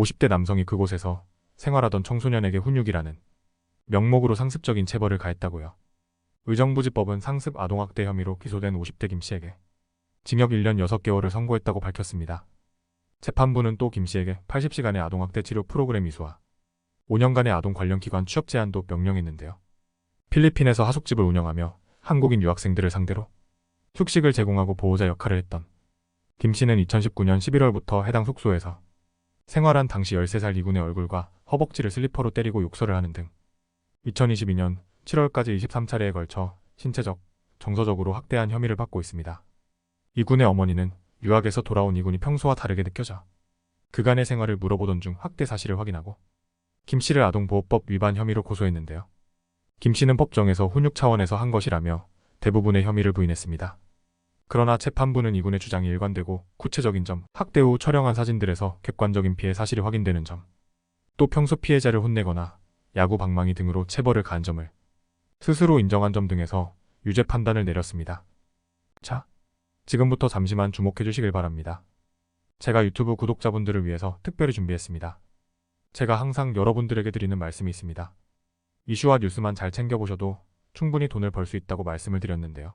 50대 남성이 그곳에서 생활하던 청소년에게 훈육이라는 명목으로 상습적인 체벌을 가했다고요. 의정부지법은 상습 아동학대 혐의로 기소된 50대 김 씨에게 징역 1년 6개월을 선고했다고 밝혔습니다. 재판부는 또 김 씨에게 80시간의 아동학대 치료 프로그램 이수와 5년간의 아동 관련 기관 취업 제한도 명령했는데요. 필리핀에서 하숙집을 운영하며 한국인 유학생들을 상대로 숙식을 제공하고 보호자 역할을 했던 김 씨는 2019년 11월부터 해당 숙소에서 생활한 당시 13살 이군의 얼굴과 허벅지를 슬리퍼로 때리고 욕설을 하는 등 2022년 7월까지 23차례에 걸쳐 신체적, 정서적으로 학대한 혐의를 받고 있습니다. 이군의 어머니는 유학에서 돌아온 이군이 평소와 다르게 느껴져 그간의 생활을 물어보던 중 학대 사실을 확인하고 김 씨를 아동보호법 위반 혐의로 고소했는데요. 김 씨는 법정에서 훈육 차원에서 한 것이라며 대부분의 혐의를 부인했습니다. 그러나 재판부는 이군의 주장이 일관되고 구체적인 점, 학대 후 촬영한 사진들에서 객관적인 피해 사실이 확인되는 점, 또 평소 피해자를 혼내거나 야구 방망이 등으로 체벌을 가한 점을 스스로 인정한 점 등에서 유죄 판단을 내렸습니다. 자, 지금부터 잠시만 주목해 주시길 바랍니다. 제가 유튜브 구독자분들을 위해서 특별히 준비했습니다. 제가 항상 여러분들에게 드리는 말씀이 있습니다. 이슈와 뉴스만 잘 챙겨보셔도 충분히 돈을 벌 수 있다고 말씀을 드렸는데요.